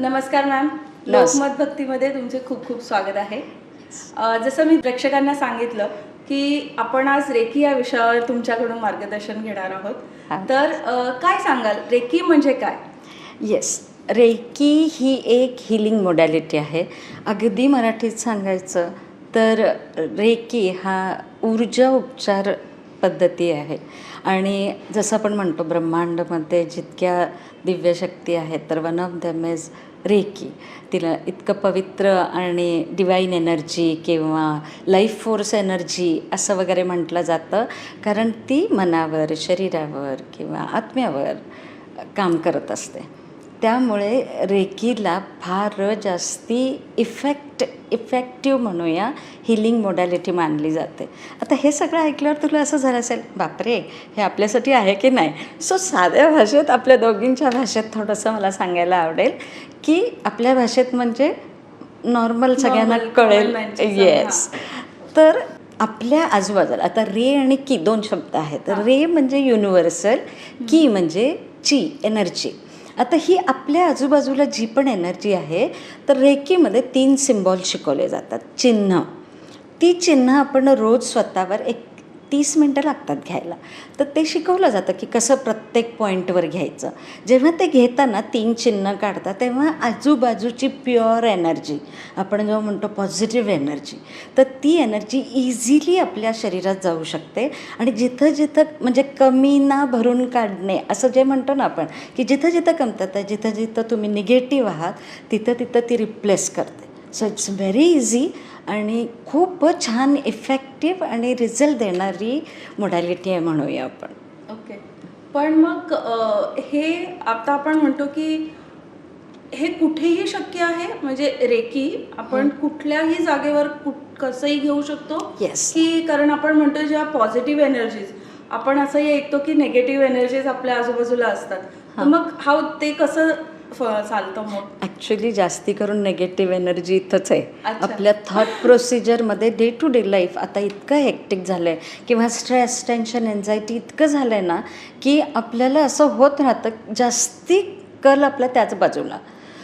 नमस्कार मॅम. लोकमत भक्तीमध्ये तुमचे खूप खूप स्वागत आहे. जसं मी प्रेक्षकांना सांगितलं की आपण आज रेकी या विषयावर तुमच्याकडून मार्गदर्शन घेणार. आहोत. तर काय सांगाल? रेकी म्हणजे काय? येस रेकी ही एक हिलिंग मोडॅलिटी आहे. अगदी मराठीत सांगायचं तर रेकी हा ऊर्जा उपचार पद्धती आहे. आणि जसं आपण म्हणतो ब्रह्मांडमध्ये जितक्या दिव्यशक्ती आहेत तर one of them is reiki. तिला इतकं पवित्र आणि डिवाईन एनर्जी किंवा लाईफ फोर्स एनर्जी असं वगैरे म्हटलं जातं. कारण ती मनावर शरीरावर किंवा आत्म्यावर काम करत असते. त्यामुळे रेकीला फार जास्ती इफेक्ट इफेक्टिव्ह म्हणूया हिलिंग मोडॅलिटी मानली जाते. आता हे सगळं ऐकल्यावर तुला असं झालं असेल बापरे हे आपल्यासाठी आहे की नाही? सो साध्या भाषेत आपल्या दोघींच्या भाषेत थोडंसं मला सांगायला आवडेल की आपल्या भाषेत म्हणजे नॉर्मल सगळ्यांना कळेल. येस तर आपल्या आजूबाजूला आता रे आणि की दोन शब्द आहेत. रे म्हणजे युनिव्हर्सल की म्हणजे ची एनर्जी आता ही आपल्या आजूबाजूला जी पण एनर्जी आहे तर रेकीमध्ये तीन सिम्बॉल शिकवले जातात. चिन्ह. ती चिन्ह आपण रोज स्वतःवर एक तीस मिनटं लागतात घ्यायला. तर ते शिकवलं जातं की कसं प्रत्येक पॉईंटवर घ्यायचं. जेव्हा ते घेताना तीन चिन्ह काढतात तेव्हा आजूबाजूची प्युअर एनर्जी आपण जेव्हा म्हणतो पॉझिटिव्ह एनर्जी तर ती एनर्जी इझिली आपल्या शरीरात जाऊ शकते. आणि जिथं जिथं म्हणजे कमी ना भरून काढणे असं जे म्हणतो ना आपण की जिथं जिथं कमतात जिथं जिथं तुम्ही निगेटिव्ह आहात तिथं तिथं ती रिप्लेस करते. सो इट्स व्हेरी इझी आणि खूप छान इफेक्टिव्ह आणि रिझल्ट देणारी मोडॅलिटी आहे म्हणूया आपण. ओके पण मग हे आता आपण म्हणतो की हे कुठेही शक्य आहे? म्हणजे रेकी आपण कुठल्याही जागेवर कुठ कसंही घेऊ शकतो? Yes. की कारण आपण म्हणतो ज्या पॉझिटिव्ह एनर्जीज आपण असंही ऐकतो की निगेटिव्ह एनर्जीज आपल्या आजूबाजूला असतात. मग हा ते कसं चालतं मग. ॲक्च्युली जास्ती करून नेगेटिव्ह एनर्जी इथंच आहे. आपल्या थॉट प्रोसिजरमध्ये डे टू डे लाईफ आता इतकं हेक्टिक झालं आहे किंवा स्ट्रेस टेन्शन एन्झायटी इतकं झालं आहे ना की आपल्याला असं होत राहतं जास्ती कल आपल्या त्याच बाजूला.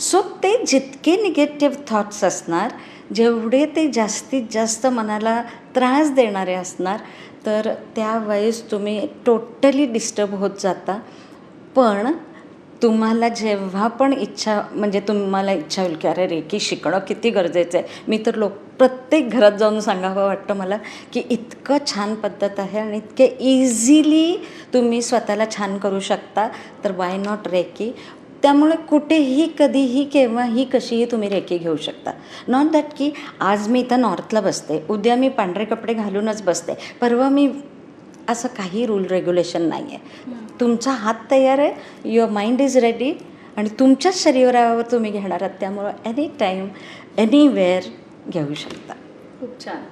सो ते जितके निगेटिव्ह थॉट्स असणार जेवढे ते जास्तीत जास्त मनाला त्रास देणारे असणार तर त्यावेळेस तुम्ही टोटली डिस्टर्ब होत जाता. पण तुम्हाला जेव्हा पण इच्छा म्हणजे तुम्हाला इच्छा होईल की अरे रेकी शिकणं किती गरजेचं आहे. मी तर लोक प्रत्येक घरात जाऊन सांगावं वाटतं मला की इतकं छान पद्धत आहे आणि इतके इझिली तुम्ही स्वतःला छान करू शकता. तर वाय नॉट रेकी? त्यामुळे कुठेही कधीही केव्हाही कशीही तुम्ही रेकी घेऊ शकता. नॉट दॅट की आज मी इथं नॉर्थला बसते उद्या मी पांढरे कपडे घालूनच बसते. परवा मी असं काही रूल रेग्युलेशन नाही आहे तुमचा हात तयार आहे. युअर माइंड इज रेडी आणि तुमच्याच शरीरावर तुम्ही घेणार आहात. त्यामुळं एनी टाईम एनीवेअर घेऊ शकता. खूप छान.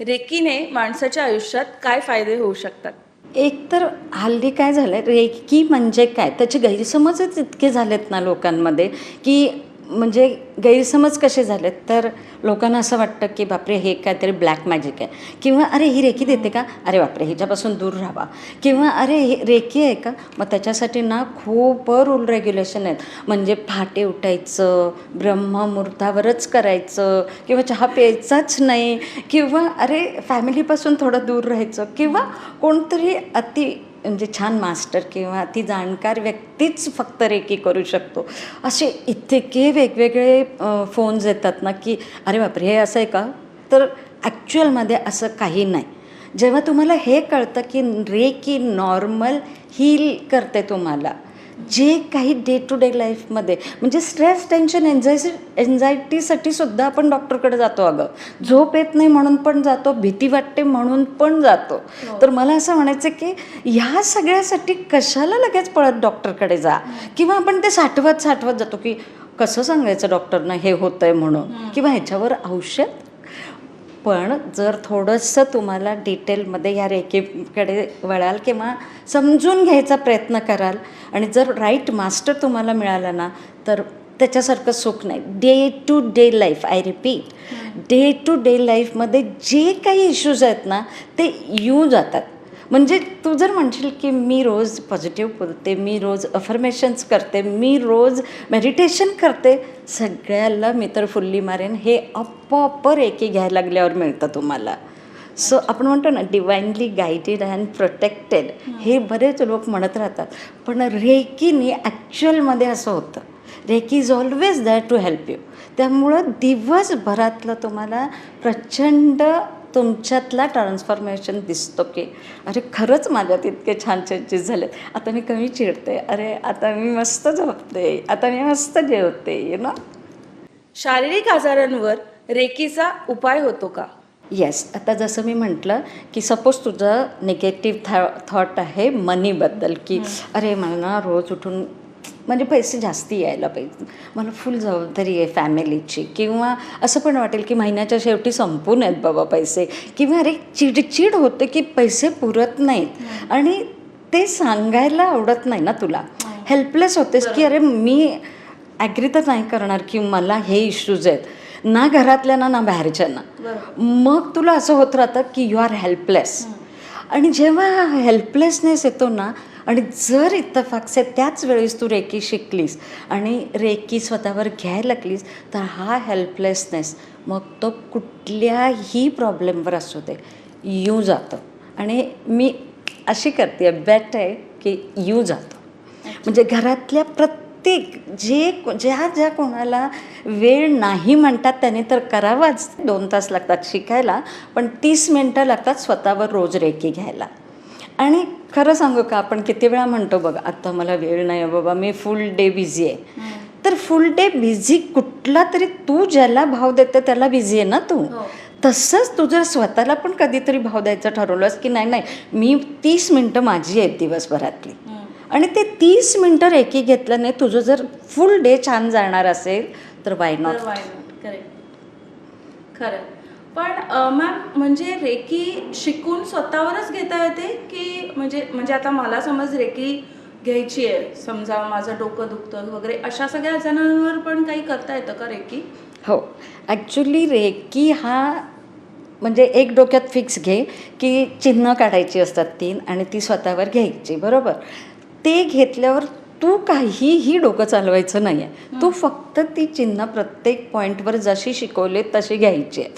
रेकीने माणसाच्या आयुष्यात काय फायदे होऊ शकतात? एक तर हल्ली काय झालं आहे रेकी म्हणजे काय? त्याचे गैरसमजच इतके झालेत ना लोकांमध्ये की म्हणजे गैरसमज कसे झालेत? तर लोकांना असं वाटतं की बापरे हे काहीतरी ब्लॅक मॅजिक आहे. किंवा अरे ही रेखी देते का? अरे बापरे हिच्यापासून दूर राहावा. किंवा अरे हे रेखी आहे का? मग त्याच्यासाठी ना खूप रूल रेग्युलेशन आहेत. म्हणजे फाटे उठायचं ब्रह्ममुहूर्तावरच करायचं किंवा चहा प्यायचाच नाही किंवा अरे फॅमिलीपासून थोडं दूर राहायचं किंवा कोणतरी अति म्हणजे छान मास्टर किंवा ती जाणकार व्यक्तीच फक्त रेकी करू शकतो. असे इतके वेगवेगळे फोन्स येतात ना की अरे बापरे हे असं आहे का? तर ॲक्च्युअलमध्ये असं काही नाही. जेव्हा तुम्हाला हे कळतं की रेकी नॉर्मल हील करते तुम्हाला जे काही डे टू डे लाईफमध्ये म्हणजे स्ट्रेस टेन्शन एन्झायसी एन्झायटीसाठी सुद्धा आपण डॉक्टरकडे जातो अगं. झोप येत नाही म्हणून पण जातो भीती वाटते म्हणून पण जातो. तर मला असं म्हणायचं की ह्या सगळ्यासाठी कशाला लगेच पळत डॉक्टरकडे जा? किंवा आपण ते साठवत साठवत जातो की कसं सांगायचं डॉक्टरना हे होतंय म्हणून? किंवा ह्याच्यावर औषध? पण जर थोडंसं तुम्हाला डिटेलमध्ये या रेकीकडे वळाल किंवा समजून घ्यायचा प्रयत्न कराल आणि जर राईट मास्टर तुम्हाला मिळाला ना तर त्याच्यासारखं सुख नाही. Day to day life I repeat day to day लाईफमध्ये जे काही इश्यूज आहेत ना ते येऊ जातात. म्हणजे तू जर म्हणशील की मी रोज पॉझिटिव्ह बोलते मी रोज अफर्मेशन्स करते मी रोज मेडिटेशन करते सगळ्याला मी तर फुल्ली मारेन. हे आपोआप रेकी घ्यायला लागल्यावर मिळतं तुम्हाला. सो आपण म्हणतो ना डिवाइनली गायडेड अँड प्रोटेक्टेड हे. बरेच लोक म्हणत राहतात. पण रेकीने ॲक्च्युअलमध्ये असं होतं. Reiki is always that to help you त्यामुळं दिवसभरातलं तुम्हाला प्रचंड तुमच्यातला ट्रान्सफॉर्मेशन दिसतो की अरे खरंच माझ्यात इतके छान चेंजेस झालेत. आता मी कमी चिडते. अरे आता मी मस्त झोपते. आता मी मस्त जेवते यु नो शारीरिक आजारांवर रेकीचा उपाय होतो का? येस आता जसं मी म्हटलं की सपोज तुझं निगेटिव्ह थॉ थॉट आहे मनीबद्दल की अरे मला ना रोज उठून म्हणजे पैसे जास्ती यायला पाहिजे. मला फुल जबाबदारी आहे फॅमिलीची. किंवा असं पण वाटेल की महिन्याच्या शेवटी संपून आहेत बाबा पैसे. किंवा अरे चिडचिड होते की पैसे पुरत नाहीत. आणि ते सांगायला आवडत नाही ना तुला. हेल्पलेस होतेस की अरे मी ॲग्री तर नाही करणार की मला हे इश्यूज आहेत. ना घरातल्यांना ना बाहेरच्यांना. मग तुला असं होत राहतं की यू आर हेल्पलेस आणि जेव्हा हेल्पलेसनेस येतो ना आणि जर इतफाकसे त्याच वेळेस तू रेकी शिकलीस आणि रेकी स्वतःवर घ्यायला लागलीस तर हा हेल्पलेसनेस मग तो कुठल्याही प्रॉब्लेमवर असू दे येऊ जातं. आणि मी अशी करते बेट आहे की येऊ जातं. म्हणजे घरातल्या प्रत्येक जे ज्या ज्या कोणाला वेळ नाही म्हणतात त्याने तर करावाच. दोन तास लागतात शिकायला पण तीस मिनटं लागतात स्वतःवर रोज रेकी घ्यायला. आणि खरं सांगू का? आपण किती वेळा म्हणतो बघ आता मला वेळ नाही आहे बाबा मी फुल डे बिझी आहे. तर फुल डे बिझी कुठला तरी तू ज्याला भाव देते त्याला बिझी आहे ना तू? हो. तसंच तू जर स्वतःला पण कधीतरी भाव द्यायचं ठरवलंस की नाही नाही मी तीस मिनटं माझी आहेत दिवसभरातली. आणि ते तीस मिनटं रेकी घेतल्याने तुझं जर फुल डे छान जाणार असेल तर वाय नॉट खरं. पण मॅम म्हणजे रेकी शिकून स्वतःवरच घेता येते की म्हणजे म्हणजे आता मला समज रेकी घ्यायची आहे समजा माझं डोकं दुखतं वगैरे अशा सगळ्या आजारांवर पण काही करता येतं का रेकी? हो. ॲक्च्युली रेकी हा म्हणजे एक डोक्यात फिक्स घे की चिन्ह काढायची असतात तीन आणि ती स्वतःवर घ्यायची बरोबर? ते घेतल्यावर तू काहीही डोकं चालवायचं नाही आहे तू फक्त ती चिन्ह प्रत्येक पॉईंटवर जशी शिकवले तशी घ्यायची आहे.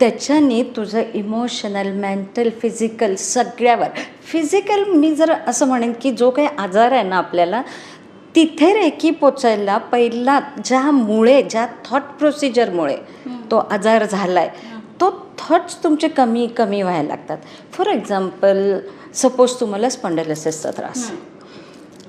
त्याच्याने तुझं इमोशनल मेंटल फिजिकल सगळ्यावर. फिजिकल मी जर असं म्हणेन की जो काही आजार आहे ना आपल्याला तिथे रेकी पोचायला पहिला ज्यामुळे ज्या थॉट प्रोसिजरमुळे तो आजार झाला आहे तो थॉट्स तुमचे कमी कमी व्हायला लागतात. फॉर एक्झाम्पल सपोज तुम्हाला स्पॉन्डलायसिसचा त्रास.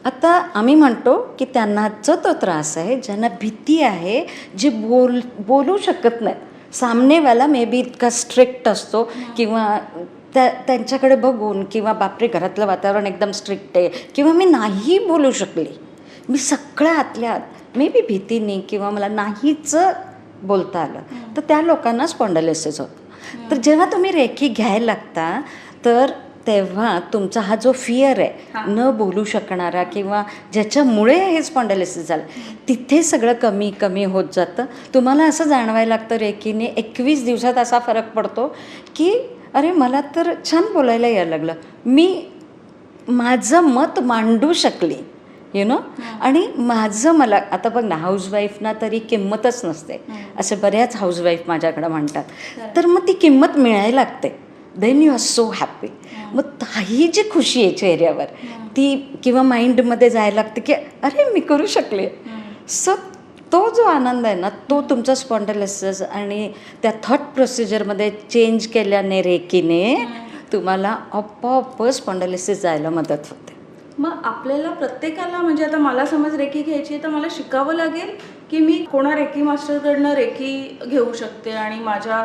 आता आम्ही म्हणतो की त्यांना जो तो त्रास आहे ज्यांना भीती आहे जे बोल बोलू शकत नाहीत. सामनेवाला मे बी इतका स्ट्रिक्ट असतो किंवा त्या त्यांच्याकडे बघून किंवा बापरे घरातलं वातावरण एकदम स्ट्रिक्ट आहे किंवा मी नाही बोलू शकली. मी सगळ्या आतल्या आत मे बी भीतीने किंवा मला नाहीच बोलता आलं तर त्या लोकांना स्पॉन्डलायसिस होतं. तर जेव्हा तुम्ही रेखी घ्यायला लागता तर तेव्हा तुमचा हा जो फिअर आहे न बोलू शकणारा किंवा ज्याच्यामुळे हे स्पॉन्डलायसिस झालं तिथे सगळं कमी कमी होत जातं. तुम्हाला असं जाणवायला लागतं रेकीने एकवीस दिवसात असा फरक पडतो की अरे मला तर छान बोलायला यायला लागलं. मी माझं मत मांडू शकली यु नो आणि माझं मला आता बघ ना हाऊसवाईफना तरी किंमतच नसते. असे बऱ्याच हाऊसवाईफ माझ्याकडे म्हणतात. तर मग ती किंमत मिळायला लागते. Then you are so happy मग ही जी खुशी आहे चेहऱ्यावर. ती किंवा माइंडमध्ये जायला लागते की अरे मी करू शकले. सो तो जो आनंद आहे ना तो तुमचा स्पॉन्डलायसिस आणि त्या थॉट प्रोसिजरमध्ये चेंज केल्याने रेकीने तुम्हाला आपोआप स्पॉन्डलायसिस जायला मदत होते. मग आपल्याला प्रत्येकाला म्हणजे आता मला समज रेकी घ्यायची आहे तर मला शिकावं लागेल की मी कोणा रेकी मास्टरकडनं रेकी घेऊ शकते आणि माझ्या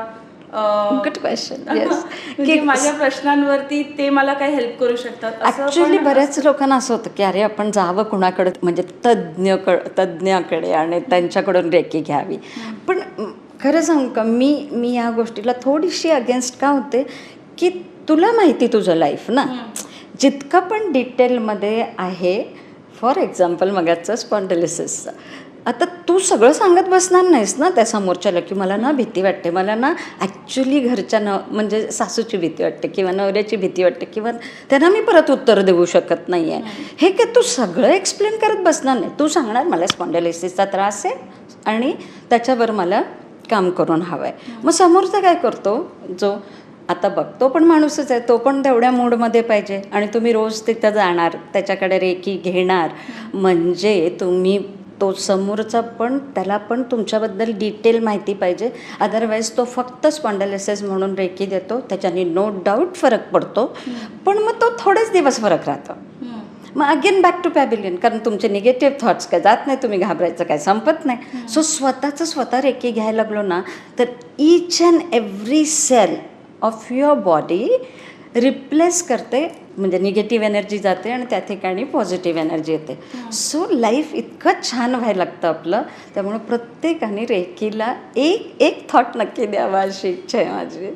गुड क्वेश्चन म्हणजे माझ्या प्रश्नांवरती ते मला काही हेल्प करू शकतात ॲक्च्युली बऱ्याच लोकांना असं होतं की अरे आपण जावं कुणाकडे म्हणजे तज्ज्ञ तज्ज्ञाकडे आणि त्यांच्याकडून रेकी घ्यावी. पण खरं सांगू का मी मी या गोष्टीला थोडीशी अगेन्स्ट का होते की तुला माहिती तुझं लाईफ ना? जितकं पण डिटेलमध्ये आहे फॉर एक्झाम्पल मगाचं स्पॉन्डलिसिसचं आता तू सगळं सांगत बसणार नाहीस ना त्या समोरच्याला की मला ना भीती वाटते. मला ना ॲक्च्युली घरच्या न म्हणजे सासूची भीती वाटते किंवा नवऱ्याची भीती वाटते किंवा त्यांना मी परत उत्तर देऊ शकत नाही आहे हे काय तू सगळं एक्सप्लेन करत बसणार नाही. तू सांगणार मला स्पॉन्डेलिसिसचा त्रास आहे आणि त्याच्यावर मला काम करून हवं आहे मग समोरचा काय करतो? जो आता बघ तो पण माणूसच आहे. तो पण तेवढ्या मूडमध्ये पाहिजे आणि तुम्ही रोज तिथं जाणार त्याच्याकडे रेकी घेणार. म्हणजे तुम्ही तो समोरचा पण त्याला पण तुमच्याबद्दल डिटेल माहिती पाहिजे. अदरवाईज तो फक्त स्पॉन्डलायसिस म्हणून रेकी देतो. त्याच्याने नो डाऊट फरक पडतो. पण मग तो थोडेच दिवस फरक राहतो. मग अगेन बॅक टू पॅबिलियन कारण तुमचे निगेटिव्ह थॉट्स काय जात नाही तुम्ही घाबरायचं काय संपत नाही. सो स्वतःचं स्वतः रेकी घ्यायला लागलो ना तर each and every cell of your body replace करते म्हणजे निगेटिव्ह एनर्जी जाते आणि त्या ठिकाणी पॉझिटिव्ह एनर्जी येते. सो लाईफ इतकं छान व्हायला लागतं आपलं त्यामुळे प्रत्येकाने रेकीला एक एक थॉट नक्की द्यावा अशी इच्छा आहे माझी